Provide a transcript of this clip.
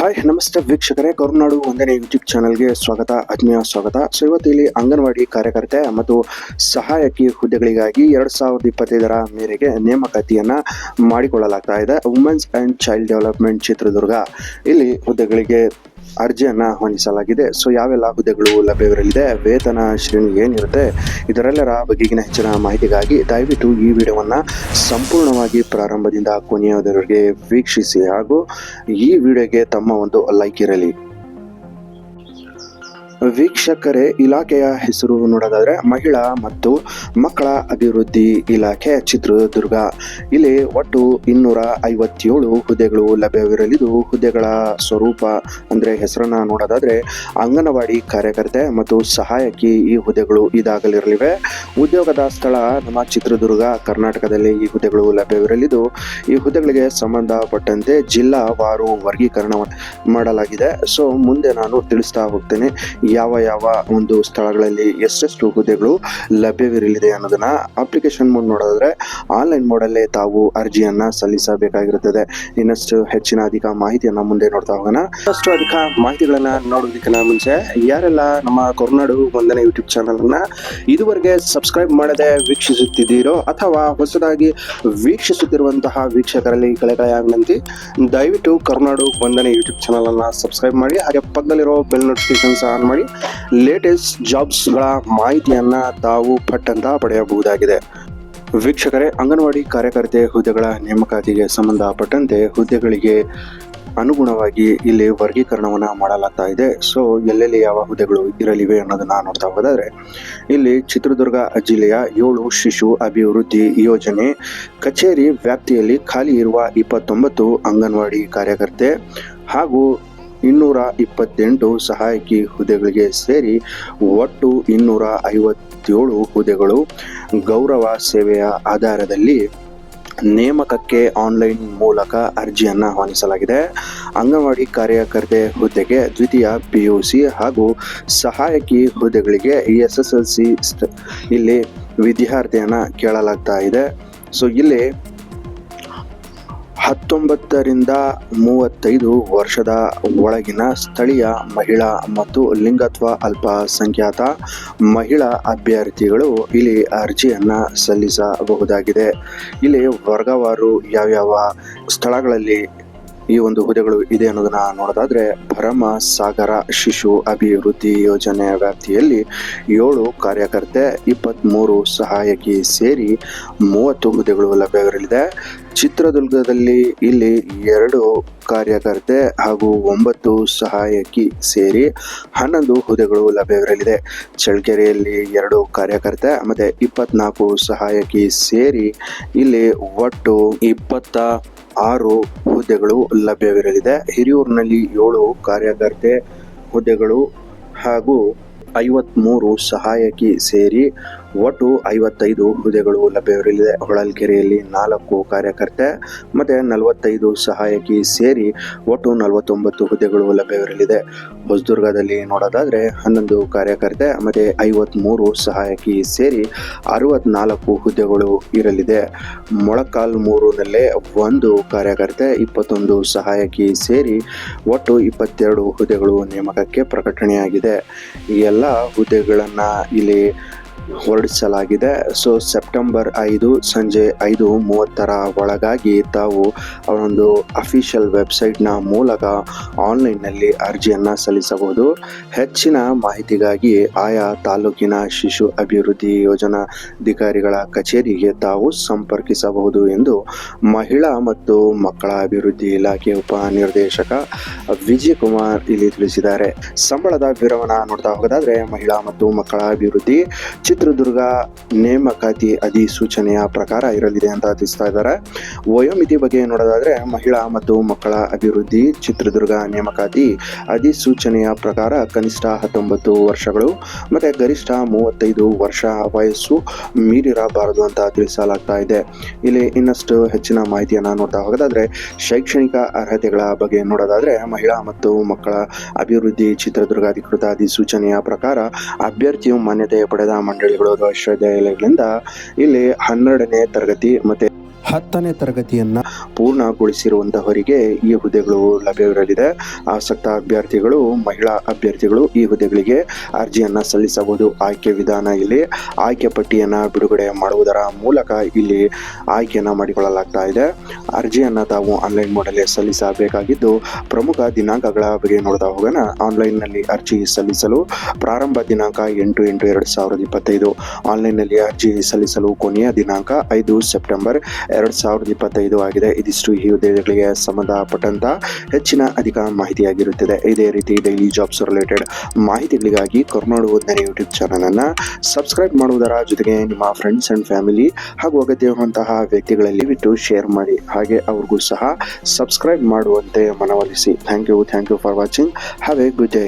Hi ನಮಸ್ತೆ ವೀಕ್ಷಕರೇ, ಕರುನಾಡು ಒಂದನೇ ಯೂಟ್ಯೂಬ್ ಚಾನಲ್ಗೆ ಸ್ವಾಗತ, ಆತ್ಮೀಯ ಸ್ವಾಗತ. ಸೊ ಇವತ್ತು ಇಲ್ಲಿ ಅಂಗನವಾಡಿ ಕಾರ್ಯಕರ್ತೆ ಮತ್ತು ಸಹಾಯಕಿ ಹುದ್ದೆಗಳಿಗಾಗಿ ಎರಡು ಸಾವಿರದ ಇಪ್ಪತ್ತೈದರ ಮೇರೆಗೆ ನೇಮಕಾತಿಯನ್ನು ಮಾಡಿಕೊಳ್ಳಲಾಗ್ತಾ ಇದೆ. Women's and child development Chitradurga. ಇಲ್ಲಿ ಹುದ್ದೆಗಳಿಗೆ ಅರ್ಜಿಯನ್ನ ಆಹ್ವಾನಿಸಲಾಗಿದೆ. ಸೊ ಯಾವೆಲ್ಲ ಹುದ್ದೆಗಳು ಲಭ್ಯವಿರಲಿದೆ, ವೇತನ ಶ್ರೇಣಿ ಏನಿರುತ್ತೆ ಇದರೆಲ್ಲರ ಬಗೆಗಿನ ಹೆಚ್ಚಿನ ಮಾಹಿತಿಗಾಗಿ ದಯವಿಟ್ಟು ಈ ವಿಡಿಯೋವನ್ನು ಸಂಪೂರ್ಣವಾಗಿ ಪ್ರಾರಂಭದಿಂದ ಕೊನೆಯವರೆಗೆ ವೀಕ್ಷಿಸಿ. ಹಾಗೂ ಈ ವಿಡಿಯೋಗೆ ತಮ್ಮ ಒಂದು ಲೈಕ್ ಇರಲಿ. ವೀಕ್ಷಕರೇ, ಇಲಾಖೆಯ ಹೆಸರು ನೋಡೋದಾದ್ರೆ ಮಹಿಳಾ ಮತ್ತು ಮಕ್ಕಳ ಅಭಿವೃದ್ಧಿ ಇಲಾಖೆ ಚಿತ್ರದುರ್ಗ. ಇಲ್ಲಿ ಒಟ್ಟು ಇನ್ನೂರ ಐವತ್ತೇಳು ಹುದ್ದೆಗಳು ಲಭ್ಯವಿರಲಿದ್ದು, ಹುದ್ದೆಗಳ ಸ್ವರೂಪ ಅಂದ್ರೆ ಹೆಸರನ್ನ ನೋಡೋದಾದ್ರೆ ಅಂಗನವಾಡಿ ಕಾರ್ಯಕರ್ತೆ ಮತ್ತು ಸಹಾಯಕಿ ಈ ಹುದ್ದೆಗಳು ಇದಾಗಲಿರಲಿವೆ. ಉದ್ಯೋಗದ ಸ್ಥಳ ನಮ್ಮ ಚಿತ್ರದುರ್ಗ, ಕರ್ನಾಟಕದಲ್ಲಿ ಈ ಹುದ್ದೆಗಳು ಲಭ್ಯವಿರಲಿದ್ದು, ಈ ಹುದ್ದೆಗಳಿಗೆ ಸಂಬಂಧಪಟ್ಟಂತೆ ಜಿಲ್ಲಾವಾರು ವರ್ಗೀಕರಣ ಮಾಡಲಾಗಿದೆ. ಸೊ ಮುಂದೆ ನಾನು ತಿಳಿಸ್ತಾ ಹೋಗ್ತೇನೆ. ಯಾವ ಯಾವ ಒಂದು ಸ್ಥಳಗಳಲ್ಲಿ ಎಷ್ಟೆಷ್ಟು ಹುದ್ದೆಗಳು ಲಭ್ಯವಿರಲಿದೆ ಅನ್ನೋದನ್ನ ಅಪ್ಲಿಕೇಶನ್ ಮೋಡ್ ನೋಡೋದಾದ್ರೆ ಆನ್ಲೈನ್ ಮೋಡಲ್ಲೇ ತಾವು ಅರ್ಜಿಯನ್ನ ಸಲ್ಲಿಸಬೇಕಾಗಿರುತ್ತದೆ. ಇನ್ನಷ್ಟು ಹೆಚ್ಚಿನ ಅಧಿಕ ಮಾಹಿತಿಯನ್ನ ಮುಂದೆ ನೋಡ್ತಾ ಹೋಗೋಣ. ಅಷ್ಟು ಅಧಿಕ ಮಾಹಿತಿಗಳನ್ನ ನೋಡೋದಕ್ಕಿಂತ ಮುಂಚೆ ಯಾರೆಲ್ಲ ನಮ್ಮ ಕೊರನಾಡು ಒಂದನೇ ಯೂಟ್ಯೂಬ್ ಚಾನಲ್ ಅನ್ನ ಇದುವರೆಗೆ ಸಬ್ಸ್ಕ್ರೈಬ್ ಮಾಡದೆ ವೀಕ್ಷಿಸುತ್ತಿದ್ದೀರೋ ಅಥವಾ ಹೊಸದಾಗಿ ವೀಕ್ಷಿಸುತ್ತಿರುವಂತಹ ವೀಕ್ಷಕರಲ್ಲಿ ಕಳೆಕಳೆಯ ವಿನಂತಿ, ದಯವಿಟ್ಟು ಕರ್ನಾಡು ಒಂದನೇ ಯೂಟ್ಯೂಬ್ ಚಾನಲ್ ಅನ್ನ ಸಬ್ಸ್ಕ್ರೈಬ್ ಮಾಡಿ, ಹಾಗೆ ಪಕ್ಕದಲ್ಲಿರೋ ಬೆಲ್ ನೋಟಿಫಿಕೇಶನ್ಸ್ ಆನ್ ಮಾಡಿ ಲೇಟೆಸ್ಟ್ ಜಾಬ್ಸ್ಗಳ ಮಾಹಿತಿಯನ್ನು ತಾವು ಪಟ್ಟಂತ ಪಡೆಯಬಹುದಾಗಿದೆ. ವೀಕ್ಷಕರೇ, ಅಂಗನವಾಡಿ ಕಾರ್ಯಕರ್ತೆ ಹುದ್ದೆಗಳ ನೇಮಕಾತಿಗೆ ಸಂಬಂಧಪಟ್ಟಂತೆ ಹುದ್ದೆಗಳಿಗೆ ಅನುಗುಣವಾಗಿ ಇಲ್ಲಿ ವರ್ಗೀಕರಣವನ್ನು ಮಾಡಲಾಗ್ತಾ ಇದೆ. ಸೊ ಎಲ್ಲೆಲ್ಲಿ ಯಾವ ಹುದ್ದೆಗಳು ಇರಲಿವೆ ಅನ್ನೋದನ್ನು ನೋಡ್ತಾ ಹೋದಾದರೆ, ಇಲ್ಲಿ ಚಿತ್ರದುರ್ಗ ಜಿಲ್ಲೆಯ ಏಳು ಶಿಶು ಅಭಿವೃದ್ಧಿ ಯೋಜನೆ ಕಚೇರಿ ವ್ಯಾಪ್ತಿಯಲ್ಲಿ ಖಾಲಿ ಇರುವ ಇಪ್ಪತ್ತೊಂಬತ್ತು ಅಂಗನವಾಡಿ ಕಾರ್ಯಕರ್ತೆ ಹಾಗೂ ಇನ್ನೂರ ಇಪ್ಪತ್ತೆಂಟು ಸಹಾಯಕಿ ಹುದ್ದೆಗಳಿಗೆ ಸೇರಿ ಒಟ್ಟು ಇನ್ನೂರ ಐವತ್ತೇಳು ಹುದ್ದೆಗಳು ಗೌರವ ಸೇವೆಯ ಆಧಾರದಲ್ಲಿ ನೇಮಕಕ್ಕೆ ಆನ್ಲೈನ್ ಮೂಲಕ ಅರ್ಜಿಯನ್ನು ಆಹ್ವಾನಿಸಲಾಗಿದೆ. ಅಂಗನವಾಡಿ ಕಾರ್ಯಕರ್ತೆ ಹುದ್ದೆಗೆ ದ್ವಿತೀಯ ಪಿ ಯು ಸಿ ಹಾಗೂ ಸಹಾಯಕಿ ಹುದ್ದೆಗಳಿಗೆ ಎಸ್ ಎಸ್ ಎಲ್ ಸಿ ಇಲ್ಲಿ ವಿದ್ಯಾರ್ಥಿಯನ್ನು ಕೇಳಲಾಗ್ತಾ ಇದೆ. ಸೊ ಇಲ್ಲಿ ಹತ್ತೊಂಬತ್ತರಿಂದ ಮೂವತ್ತೈದು ವರ್ಷದ ಒಳಗಿನ ಸ್ಥಳೀಯ ಮಹಿಳಾ ಮತ್ತು ಲಿಂಗತ್ವ ಅಲ್ಪಸಂಖ್ಯಾತ ಮಹಿಳಾ ಅಭ್ಯರ್ಥಿಗಳು ಇಲ್ಲಿ ಅರ್ಜಿಯನ್ನು ಸಲ್ಲಿಸಬಹುದಾಗಿದೆ. ಇಲ್ಲಿ ವರ್ಗವಾರು ಯಾವ್ಯಾವ ಸ್ಥಳಗಳಲ್ಲಿ ಈ ಒಂದು ಹುದ್ದೆಗಳು ಇದೆ ಅನ್ನೋದನ್ನ ನೋಡೋದಾದ್ರೆ ಭರಮ ಸಾಗರ ಶಿಶು ಅಭಿವೃದ್ಧಿ ಯೋಜನೆ ವ್ಯಾಪ್ತಿಯಲ್ಲಿ ಏಳು ಕಾರ್ಯಕರ್ತೆ ಇಪ್ಪತ್ತ್ಮೂರು ಸಹಾಯಕಿ ಸೇರಿ ಮೂವತ್ತು ಹುದ್ದೆಗಳು ಲಭ್ಯವಿರಲಿದೆ. ಚಿತ್ರದುರ್ಗದಲ್ಲಿ ಇಲ್ಲಿ ಎರಡು ಕಾರ್ಯಕರ್ತೆ ಹಾಗೂ ಒಂಬತ್ತು ಸಹಾಯಕಿ ಸೇರಿ ಹನ್ನೊಂದು ಹುದ್ದೆಗಳು ಲಭ್ಯವಿರಲಿದೆ. ಚಳ್ಳಕೆರೆಯಲ್ಲಿ ಎರಡು ಕಾರ್ಯಕರ್ತೆ ಮತ್ತೆ ಇಪ್ಪತ್ನಾಲ್ಕು ಸಹಾಯಕಿ ಸೇರಿ ಇಲ್ಲಿ ಒಟ್ಟು ಇಪ್ಪತ್ತ ಆರು ಹುದ್ದೆಗಳು ಲಭ್ಯವಿರಲಿದೆ. ಹಿರಿಯೂರಿನಲ್ಲಿ ಏಳು ಕಾರ್ಯಕರ್ತೆ ಹುದ್ದೆಗಳು ಹಾಗೂ ಐವತ್ಮೂರು ಸಹಾಯಕಿ ಸೇರಿ ಒಟ್ಟು ಐವತ್ತೈದು ಹುದ್ದೆಗಳು ಲಭ್ಯವಿರಲಿದೆ. ಹೊಳಲ್ಕೆರೆಯಲ್ಲಿ ನಾಲ್ಕು ಕಾರ್ಯಕರ್ತೆ ಮತ್ತೆ ನಲವತ್ತೈದು ಸಹಾಯಕಿ ಸೇರಿ ಒಟ್ಟು ನಲವತ್ತೊಂಬತ್ತು ಹುದ್ದೆಗಳು ಲಭ್ಯವಿರಲಿದೆ. ಹೊಸದುರ್ಗದಲ್ಲಿ ನೋಡೋದಾದ್ರೆ ಹನ್ನೊಂದು ಕಾರ್ಯಕರ್ತೆ ಮತ್ತೆ ಐವತ್ಮೂರು ಸಹಾಯಕಿ ಸೇರಿ ಅರವತ್ನಾಲ್ಕು ಹುದ್ದೆಗಳು ಇರಲಿದೆ. ಮೊಳಕಾಲ್ಮೂರಿನಲ್ಲೇ ಒಂದು ಕಾರ್ಯಕರ್ತೆ, ಇಪ್ಪತ್ತೊಂದು ಸಹಾಯಕಿ ಸೇರಿ ಒಟ್ಟು ಇಪ್ಪತ್ತೆರಡು ಹುದ್ದೆಗಳು ನೇಮಕಕ್ಕೆ ಪ್ರಕಟಣೆಯಾಗಿದೆ. ಈ ಎಲ್ಲ ಹುದ್ದೆಗಳನ್ನು ಇಲ್ಲಿ ಹೊರಡಿಸಲಾಗಿದೆ. ಸೊ ಸೆಪ್ಟೆಂಬರ್ ಐದು, ಸಂಜೆ ಐದು ಮೂವತ್ತರ ಒಳಗಾಗಿ ತಾವು ಅವರೊಂದು ಅಫಿಷಿಯಲ್ ವೆಬ್ಸೈಟ್ನ ಮೂಲಕ ಆನ್ಲೈನ್ನಲ್ಲಿ ಅರ್ಜಿಯನ್ನು ಸಲ್ಲಿಸಬಹುದು. ಹೆಚ್ಚಿನ ಮಾಹಿತಿಗಾಗಿ ಆಯಾ ತಾಲೂಕಿನ ಶಿಶು ಅಭಿವೃದ್ಧಿ ಯೋಜನಾಧಿಕಾರಿಗಳ ಕಚೇರಿಗೆ ತಾವು ಸಂಪರ್ಕಿಸಬಹುದು ಎಂದು ಮಹಿಳಾ ಮತ್ತು ಮಕ್ಕಳ ಅಭಿವೃದ್ಧಿ ಇಲಾಖೆ ಉಪನಿರ್ದೇಶಕ ವಿಜಯ್ ಕುಮಾರ್ ಇಲ್ಲಿ ತಿಳಿಸಿದ್ದಾರೆ. ಸಂಬಳದ ವಿವರವನ್ನ ನೋಡ್ತಾ ಹೋಗೋದಾದ್ರೆ ಮಹಿಳಾ ಮತ್ತು ಮಕ್ಕಳ ಅಭಿವೃದ್ಧಿ ಚಿತ್ರದುರ್ಗ ನೇಮಕಾತಿ ಅಧಿಸೂಚನೆಯ ಪ್ರಕಾರ ಇರಲಿದೆ ಅಂತ ತಿಳಿಸ್ತಾ ಇದ್ದಾರೆ. ವಯೋಮಿತಿ ಬಗ್ಗೆ ನೋಡೋದಾದ್ರೆ ಮಹಿಳಾ ಮತ್ತು ಮಕ್ಕಳ ಅಭಿವೃದ್ಧಿ, ಚಿತ್ರದುರ್ಗ ನೇಮಕಾತಿ ಅಧಿಸೂಚನೆಯ ಪ್ರಕಾರ ಕನಿಷ್ಠ ಹತ್ತೊಂಬತ್ತು ವರ್ಷಗಳು ಮತ್ತೆ ಗರಿಷ್ಠ ಮೂವತ್ತೈದು ವರ್ಷ ವಯಸ್ಸು ಮೀರಿರಬಾರದು ಅಂತ ತಿಳಿಸಲಾಗ್ತಾ ಇದೆ. ಇಲ್ಲಿ ಇನ್ನಷ್ಟು ಹೆಚ್ಚಿನ ಮಾಹಿತಿಯನ್ನು ನೋಡ್ತಾ ಹೋಗೋದಾದ್ರೆ ಶೈಕ್ಷಣಿಕ ಅರ್ಹತೆಗಳ ಬಗ್ಗೆ ನೋಡೋದಾದ್ರೆ ಮಹಿಳಾ ಮತ್ತು ಮಕ್ಕಳ ಅಭಿವೃದ್ಧಿ ಚಿತ್ರದುರ್ಗ ಅಧಿಕೃತ ಅಧಿಸೂಚನೆಯ ಪ್ರಕಾರ ಅಭ್ಯರ್ಥಿಯು ಮಾನ್ಯತೆ ಪಡೆದ ಮಂಡಳಿಗಳು ವಿಶ್ವವಿದ್ಯಾಲಯಗಳಿಂದ ಇಲ್ಲಿ ಹನ್ನೆರಡನೇ ತರಗತಿ ಮತ್ತೆ ಹತ್ತನೇ ತರಗತಿಯನ್ನ ಪೂರ್ಣಗೊಳಿಸಿರುವಂತಹವರಿಗೆ ಈ ಹುದ್ದೆಗಳು ಲಭ್ಯವಿರಲಿದೆ. ಆಸಕ್ತ ಅಭ್ಯರ್ಥಿಗಳು, ಮಹಿಳಾ ಅಭ್ಯರ್ಥಿಗಳು ಈ ಹುದ್ದೆಗಳಿಗೆ ಅರ್ಜಿಯನ್ನ ಸಲ್ಲಿಸಬಹುದು. ಆಯ್ಕೆ ವಿಧಾನ ಇಲ್ಲಿ, ಆಯ್ಕೆ ಪಟ್ಟಿಯನ್ನ ಬಿಡುಗಡೆ ಮಾಡುವುದರ ಮೂಲಕ ಇಲ್ಲಿ ಆಯ್ಕೆಯನ್ನ ಮಾಡಿಕೊಳ್ಳಲಾಗ್ತಾ ಇದೆ. ಅರ್ಜಿಯನ್ನ ತಾವು ಆನ್ಲೈನ್ ಮಾಡಲೇ ಸಲ್ಲಿಸಬೇಕಾಗಿದ್ದು, ಪ್ರಮುಖ ದಿನಾಂಕಗಳ ಬಗ್ಗೆ ನೋಡ್ತಾ ಹೋಗೋಣ. ಆನ್ಲೈನ್ನಲ್ಲಿ ಅರ್ಜಿ ಸಲ್ಲಿಸಲು ಪ್ರಾರಂಭ ದಿನಾಂಕ ಎಂಟು ಎಂಟು ಎರಡು ಸಾವಿರದ ಇಪ್ಪತ್ತೈದು. ಆನ್ಲೈನ್ನಲ್ಲಿ ಅರ್ಜಿ ಸಲ್ಲಿಸಲು ಕೊನೆಯ ದಿನಾಂಕ ಐದು ಸೆಪ್ಟೆಂಬರ್ ಎರಡ್ ಸಾವಿರದ ಇಪ್ಪತ್ತೈದು ಆಗಿದೆ. ಇದಿಷ್ಟು ಈ ಉದ್ಯೋಗಗಳಿಗೆ ಸಂಬಂಧಪಟ್ಟಂತ ಹೆಚ್ಚಿನ ಅಧಿಕ ಮಾಹಿತಿಯಾಗಿರುತ್ತದೆ. ಇದೇ ರೀತಿ ಡೈಲಿ ಜಾಬ್ಸ್ ರಿಲೇಟೆಡ್ ಮಾಹಿತಿಗಳಿಗಾಗಿ ಕರ್ನಾಡು ಓದ್ನರಿ ಯೂಟ್ಯೂಬ್ ಚಾನಲನ್ನು ಸಬ್ಸ್ಕ್ರೈಬ್ ಮಾಡುವುದರ ಜೊತೆಗೆ ನಿಮ್ಮ ಫ್ರೆಂಡ್ಸ್ ಅಂಡ್ ಫ್ಯಾಮಿಲಿ ಹಾಗೂ ಅಗತ್ಯವಂತಹ ವ್ಯಕ್ತಿಗಳಲ್ಲಿ ಬಿಟ್ಟು ಶೇರ್ ಮಾಡಿ. ಹಾಗೆ ಅವ್ರಿಗೂ ಸಹ ಸಬ್ಸ್ಕ್ರೈಬ್ ಮಾಡುವಂತೆ ಮನವೊಲಿಸಿ. Thank you thank you for watching have a good day